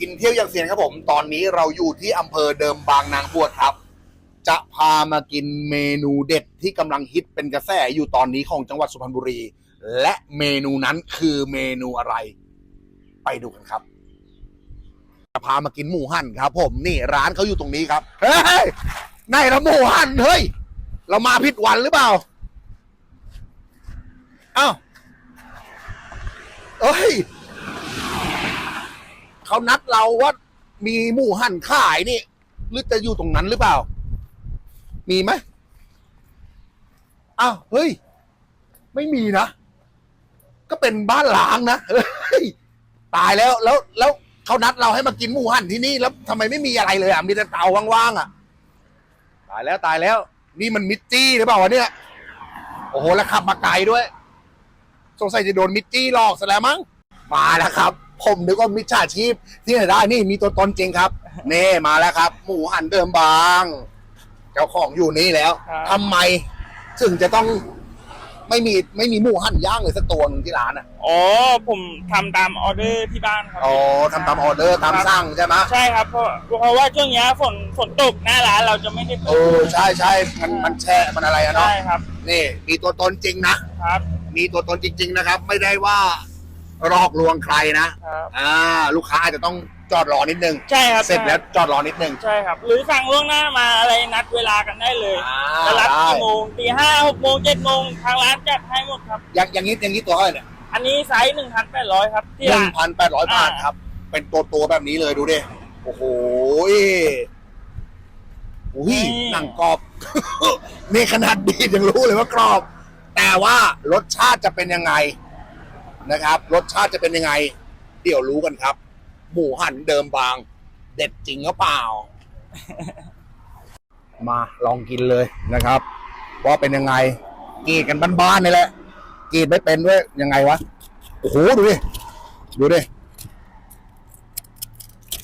กินเที่ยวอย่างเซียนครับผม ตอนนี้เราอยู่ที่อำเภอเดิมบางนางบวชครับ จะพามากินเมนูเด็ดที่กำลังฮิตเป็นกระแสอยู่ตอนนี้ของจังหวัดสุพรรณบุรี และเมนูนั้นคือเมนูอะไร ไปดูกันครับ จะพามากินหมูหั่นครับ ผมนี่ร้านเขาอยู่ตรงนี้ครับ เฮ้ยไหนละหมูหั่นเฮ้ย เรามาผิดวันหรือเปล่าอ้าเอ้ย เขานัดเราว่ามีหมูหั่นขายนี่ หรือจะอยู่ตรงนั้นหรือเปล่า มีไหมอ้าวเฮ้ย ไม่มีนะ ก็เป็นบ้านล้างนะเฮ้ยตายแล้วแล้วแล้วเขานัดเราให้มากินหมูหั่นที่นี่แล้วทำไมไม่มีอะไรเลยอะมีแต่เตาว่างๆอะ ตายแล้วตายแล้ว นี่มันมิดจี้หรือเปล่าวะเนี่ยโอ้โหแล้วขับมาไกลด้วย สงสัยจะโดนมิดจี้หลอกซะแล้วมั้งมาแล้วครับ ผมนึกว่ามิจฉาชีพที่ไหนได้นี่มีตัวตนจริงครับเน่มาแล้วครับ หมูหันเดิมบาง เจ้าของอยู่นี่แล้วครับ ทำไมถึงจะต้องไม่มีไม่มีหมูหันย่างเลยสักตัวหนึ่งที่ร้านอะอ๋อผมทำตามออเดอร์ที่บ้านครับอ๋อทำตามออเดอร์ตามสั่งใช่ไหมใช่ครับเพราะเพราะว่าช่วงเนี้ยฝนฝนตกหน้าร้านเราจะไม่ได้เออใช่ใช่มันมันแช่มันอะไรอะเนาะใช่ครับนี่ มีตัวตนจริงนะ ครับ มีตัวตนจริง ๆ นะครับ ไม่ได้ว่า หลอกลวงใครนะครับอ่าลูกค้าอาจจะต้องจอดรอนิดนึง ใช่ครับเสร็จแล้วจอดรอนิดนึง ใช่ครับ หรือสั่งล่วงหน้ามาอะไรนัดเวลากันได้เลยอ่าจะรับได้กี่โมงตีห้าหกโมงเจ็ดโมงทางร้านจัดให้หมดครับ อย่างอย่างนี้อย่างนี้ตัวเท่าไหร่เนี่ย อันนี้ไซส์หนึ่งพันแปดร้อยครับที่หนึ่ร้างนพันแปดร้อยบาทอ่าครับ เป็นตัวตัวแบบนี้เลยดูดิ โอ้โหยอุ้ยหนังกรอบนี่ขนาดบีบยังรู้เลยว่ากรอบ แต่ว่ารสชาติจะเป็นยังไง นะครับ รสชาติจะเป็นยังไง เดี๋ยวรู้กันครับ หมูหันเดิมบาง เด็ดจริงหรือเปล่า มาลองกินเลยนะครับ ว่าเป็นยังไงกรีดกันบ้านๆนี่แหละกรีดไม่เป็นด้วยยังไงวะโอ้โหดูดิดูดิ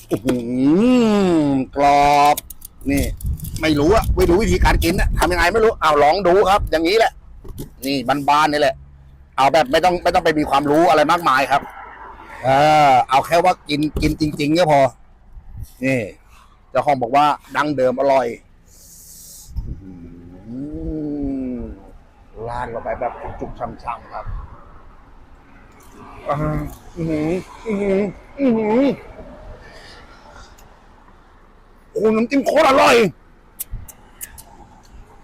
โอ้โหกรอบนี่ ไม่รู้อะไม่รู้วิธีการกินอะทำยังไงไม่รู้เอาลองดูครับ อย่างนี้แหละ นี่บานๆนี่แหละ เอาแบบไม่ต้องไม่ต้องไปมีความรู้อะไรมากมายครับ เออเอาแค่ว่ากินกินจริง ๆ ก็พอ นี่เจ้าของบอกว่าดังเดิมอร่อยอื้อหือราดลงไปแบบจุกๆช่ำๆครับอือหืออือหืออือหือโอ้น้ำจิ้มโคตรอร่อย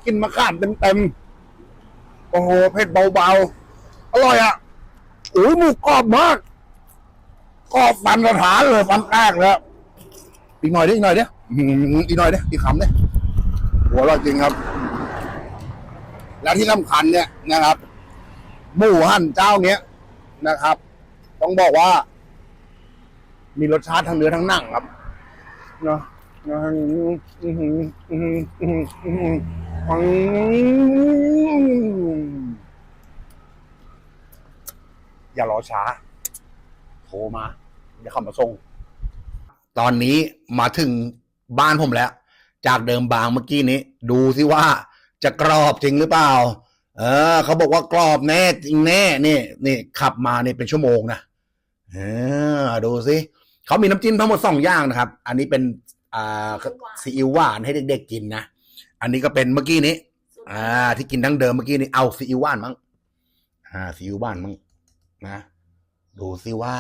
กินมะขามเต็มๆโอ้โหเผ็ดเบาๆ ร่อยอะโอ้ยหมูกรอบมากกรอบฟันสถานเลยฟันแตกแล้วอีกหน่อยดิอีกหน่อยดิอืมอีกหน่อยดิอีกคำดิหัวอร่อยจริงครับ และที่สำคัญเนี่ยนะครับหมูหั่นเจ้าเนี้ยนะครับ ต้องบอกว่า มีรสชาติทั้งเนื้อทั้งหนังครับเนาะอื้อหื อย่ารอช้า โทรมาเดี๋ยวเขามาส่ง ตอนนี้มาถึงบ้านผมแล้ว จากเดิมบางเมื่อกี้นี้ ดูสิว่าจะกรอบจริงหรือเปล่า เออ เขาบอกว่ากรอบแน่จริงแน่นี่นี่ขับมาเนี่ยเป็นชั่วโมงนะเออดูสิเขามีน้ำจิ้มทั้งหมดสองอย่างนะครับ อันนี้เป็นอ่าซีอิ๊วหวานให้เด็กๆกินนะอันนี้ก็เป็นเมื่อกี้นี้ อ่า ที่กินทั้งเดิมเมื่อกี้นี้เอาซีอิ๊วหวานมั้งอ่าซีอิ๊วหวานมั้ง นะ ดูสิว่า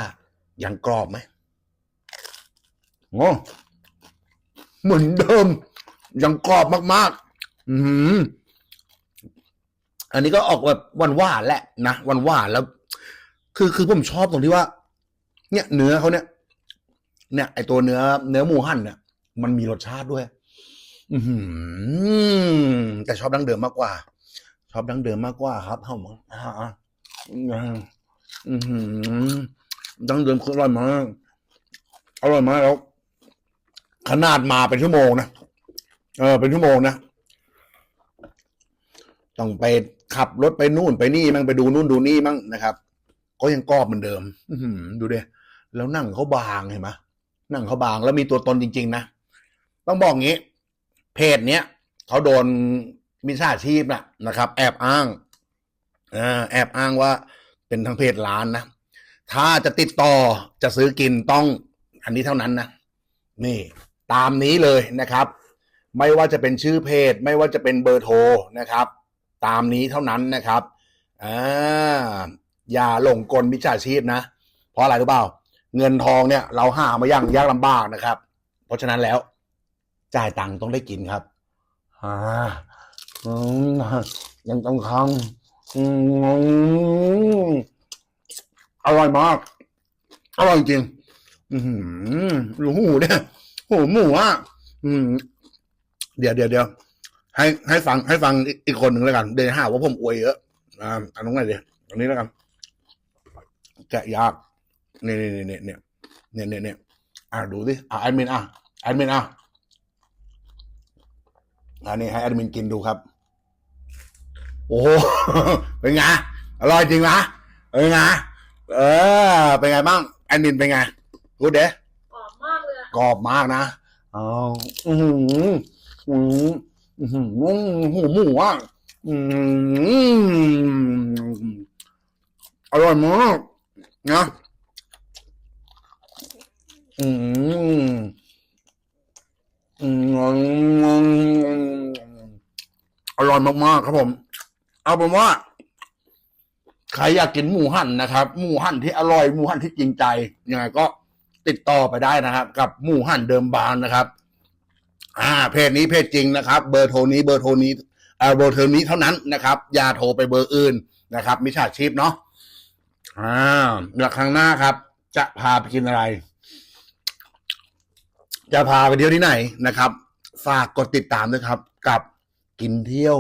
ยังกรอบไหมโอ้เหมือนเดิม ยังกรอบมากๆ อืออันนี้ก็ออกแบบหวานหวานแหละนะหวานหวานแล้ว คือคือผมชอบตรงที่ว่า เนี่ย เนื้อเขาเนี่ย เนี่ย ไอตัวเนื้อ เนื้อหมูหั่นเนี่ยมันมีรสชาติด้วย อือหือแต่ชอบดั้งเดิมมากกว่า ชอบดั้งเดิมมากกว่าครับเขาบอกอ่า อือหือดั้งเดิมคืออร่อยมากอร่อยมากแล้ว ขนาดมาเป็นชั่วโมงนะเออเป็นชั่วโมงนะต้องไปขับรถไปนู่นไปนี่มั่งไปดูนู่นดูนี่มั่งนะครับ ก็ยังกรอบเหมือนเดิม อืดูดิแล้วนั่งเขาบางเห็นไหมนั่งเขาบางแล้วมีตัวตนจริง ๆ นะต้องบอกงี้ เพจเนี้ยเขาโดนมิจฉาชีพนะนะครับ แอบอ้างอ่าแอบอ้างว่า เป็นทางเพจร้านนะ ถ้าจะติดต่อจะซื้อกินต้องอันนี้เท่านั้นนะ นี่ตามนี้เลยนะครับ ไม่ว่าจะเป็นชื่อเพจ ไม่ว่าจะเป็นเบอร์โทรนะครับ ตามนี้เท่านั้นนะครับอ่าอย่าหลงกลมิจฉาชีพนะ เพราะอะไรรู้เปล่า เงินทองเนี่ย เราหามาอย่างยากลำบากนะครับ เพราะฉะนั้นแล้ว จ่ายตังค์ต้องได้กินครับอ่าอืมยังต้องคัง อืมอร่อยมาก อร่อยจริง อือหือหมูหูเนี่ยโหหมูอะอืม เดี๋ยวเดี๋ยวเดี๋ยวให้ให้ฟังให้ฟังอีกอีกคนหนึ่งแล้วกัน เดี๋ยวหาว่าผมอวยเยอะอ่าอันนู้นไงเดี๋ยวอันนี้แล้วกันแกะยากเนี่ยเนี่ยเนี่ยเนี่ยเนี่ยเนี่ยเนี่ยอ่าดูสิอ่าแอดมินอะแอดมินอะอันนี้ให้แอดมินกินดูครับ โอ้โห เป็นไง อร่อยจริงนะเป็นไง เออ เป็นไงบ้างแอดมินเป็นไงกูดเด้หอมมากเลยอะกรอบมากนะอ๋ออือหืออือหืออื้อหือหูหมูอะอืมอร่อยมากนะอืมอืมอร่อยมากๆครับผม เอาเป็นว่าใครอยากกินหมูหั่นนะครับ หมูหั่นที่อร่อยหมูหั่นที่จริงใจยังไงก็ติดต่อไปได้นะครับ กับหมูหั่นเดิมบางนะครับ อ่า เพจนี้เพจจริงนะครับ เบอร์โทรนี้เบอร์โทรนี้เอ่อเบอร์โทรนี้เท่านั้นนะครับ อย่าโทรไปเบอร์อื่นนะครับ มิจฉาชีพเนาะอ่าเดี๋ยวครั้งหน้าครับ จะพาไปกินอะไร จะพาไปเที่ยวที่ไหนนะครับ ฝากกดติดตามด้วยครับ กับกินเที่ยว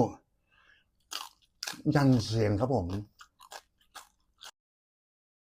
ยังเสียงครับผม